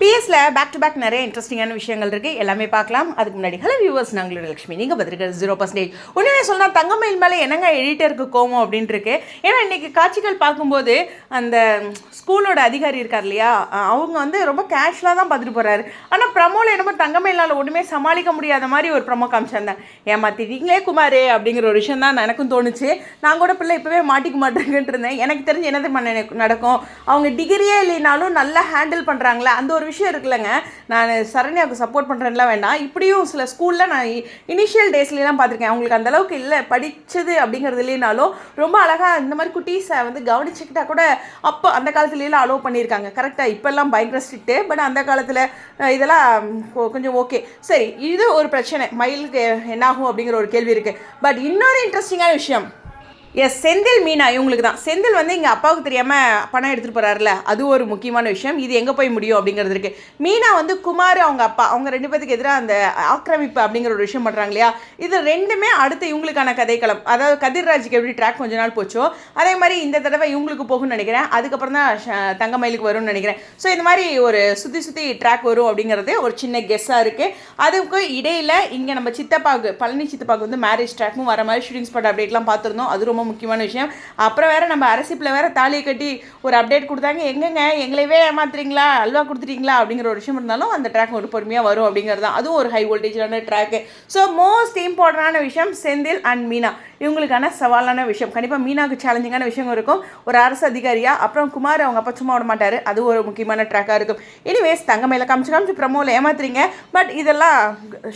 பிஎஸ்ல back to back நிறைய இன்ட்ரெஸ்டிங்கான விஷயங்கள் இருக்குது எல்லாமே பார்க்கலாம். அதுக்கு முன்னாடி ஹலோ வியூவர்ஸ் நாங்களோட லட்சுமி. நீங்கள் பார்த்துருக்கிறது ஜீரோ பர்சன்டேஜ் உண்மையை சொன்னால் தங்கமயில் மேலே என்னங்க எடிட்டருக்கு கோவம் அப்படின்ட்டு இருக்கு. ஏன்னா இன்றைக்கி காட்சிகள் பார்க்கும்போது அந்த ஸ்கூலோட அதிகாரி இருக்கார் இல்லையா அவங்க வந்து ரொம்ப கேஷுவலாக தான் பார்த்துட்டு போகிறாரு ஆனால் ப்ரமோவில் என்னமோ தங்கமயிலால் ஒன்றுமே சமாளிக்க முடியாத மாதிரி ஒரு ப்ரமோ காமிச்சிருந்தேன் ஏமாத்திட்டீங்களே குமார் அப்படிங்கிற ஒரு விஷயம் தான் எனக்கும் தோணுச்சு. நான் கூட பிள்ளை இப்போவே மாட்டிக்க மாட்டேங்கன்ட்டு இருந்தேன். எனக்கு தெரிஞ்சு என்னது தெரியுமா நடக்கும்? அவங்க டிகிரியே இல்லைனாலும் நல்லா ஹேண்டில் பண்ணுறாங்களே அந்த ஒரு விஷயம் இருக்குல்லங்க. நான் சரண்யாவுக்கு சப்போர்ட் பண்ணுறேன்லாம் வேண்டாம். இப்படியும் சில ஸ்கூலில் நான் இனிஷியல் டேஸ்லாம் பார்த்துருக்கேன். அவங்களுக்கு அந்த அளவுக்கு இல்லை. படித்தது அப்படிங்கிறது இல்லைனாலும் ரொம்ப அழகாக இந்த மாதிரி குட்டீஸை வந்து கவனிச்சுக்கிட்டா கூட அப்போ அந்த காலத்துலலாம் அலோவ் பண்ணியிருக்காங்க. கரெக்டாக இப்போல்லாம் பயங்கர ஸ்ட்ரிக்ட்டு பட் அந்த காலத்தில் இதெல்லாம் கொஞ்சம் ஓகே சரி இது ஒரு பிரச்சனை. மயிலுக்கு என்னாகும் அப்படிங்கிற ஒரு கேள்வி இருக்குது பட் இன்னொரு இன்ட்ரெஸ்டிங்கான விஷயம். எஸ் செந்தில் மீனா இவங்களுக்கு தான். செந்தில் வந்து எங்கள் அப்பாவுக்கு தெரியாமல் பணம் எடுத்துகிட்டு போகிறாருல அது ஒரு முக்கியமான விஷயம். இது எங்கே போய் முடியும் அப்படிங்கிறது இருக்குது மீனா வந்து குமார் அவங்க அப்பா அவங்க ரெண்டு பேத்துக்கு எதிராக அந்த ஆக்கிரமிப்பு அப்படிங்கிற ஒரு விஷயம் பண்ணுறாங்க இல்லையா? இது ரெண்டுமே அடுத்து இவங்களுக்கான கதைக்களம். அதாவது கதிர்ராஜுக்கு எப்படி ட்ராக் கொஞ்ச நாள் போச்சோ அதே மாதிரி இந்த தடவை இவங்களுக்கு போகும்னு நினைக்கிறேன். அதுக்கப்புறம் தான் தங்கமயிலுக்கு வரும்னு நினைக்கிறேன். ஸோ இந்த மாதிரி ஒரு சுற்றி சுற்றி ட்ராக் வரும் அப்படிங்கிறது ஒரு சின்ன கெஸ்ஸாக இருக்குது அதுக்கு இடையில் இங்கே நம்ம சித்தப்பாவுக்கு பழனி சித்தப்பாவுக்கு வந்து மேரேஜ் ட்ராக்கும் வர மாதிரி ஷூட்டிங் ஸ்பாட் அப்டேட்லாம் பார்த்துருந்தோம். அது ரொம்ப முக்கியமான விஷயம். அப்புறம் வேறு நம்ம அரசிப்பில் வேறு தாலியை கட்டி ஒரு அப்டேட் கொடுத்தாங்க. எங்கங்க? எங்களையவே ஏமாத்துறீங்களா? அல்வா கொடுத்துட்டீங்களா? அப்படிங்கிற ஒரு விஷயம் இருந்தாலும் அந்த ட்ராக் ஒரு பொறுமையாக வரும் அப்படிங்கிறது தான். அதுவும் ஒரு ஹை வோல்டேஜான ட்ராக்கு ஸோ மோஸ்ட் இம்பார்ட்டண்டான விஷயம் செந்தில் அண்ட் மீனா. இவங்களுக்கான சவாலான விஷயம். கண்டிப்பாக மீனாவுக்கு சேலஞ்சிங்கான விஷயம் இருக்கும். ஒரு அரசு அதிகாரியாக அப்புறம் குமார் அவங்க அப்பா சும்மா விட மாட்டார். அது ஒரு முக்கியமான ட்ராக்காக இருக்கும். எனிவேஸ் தங்கமையில் காமிச்சு காமிச்சு ப்ரமோவில் ஏமாத்துறீங்க. பட் இதெல்லாம்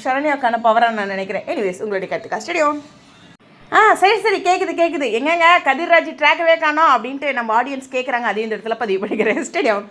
சரண்யாவுக்கான பவராக நான் நினைக்கிறேன். எனிவேஸ் உங்களுடைய கற்றுக்கா ஸ்டேடியம் ஆ சரி சரி கேட்குது கேட்குது எங்கங்க கதிர்ராஜ் ட்ராக்கவே காணோம் அப்படின்ட்டு நம்ம ஆடியன்ஸ் கேட்குறாங்க அதே இந்த இடத்துல பதிவு பண்ணிக்கிறேன். ஸ்டேடியம்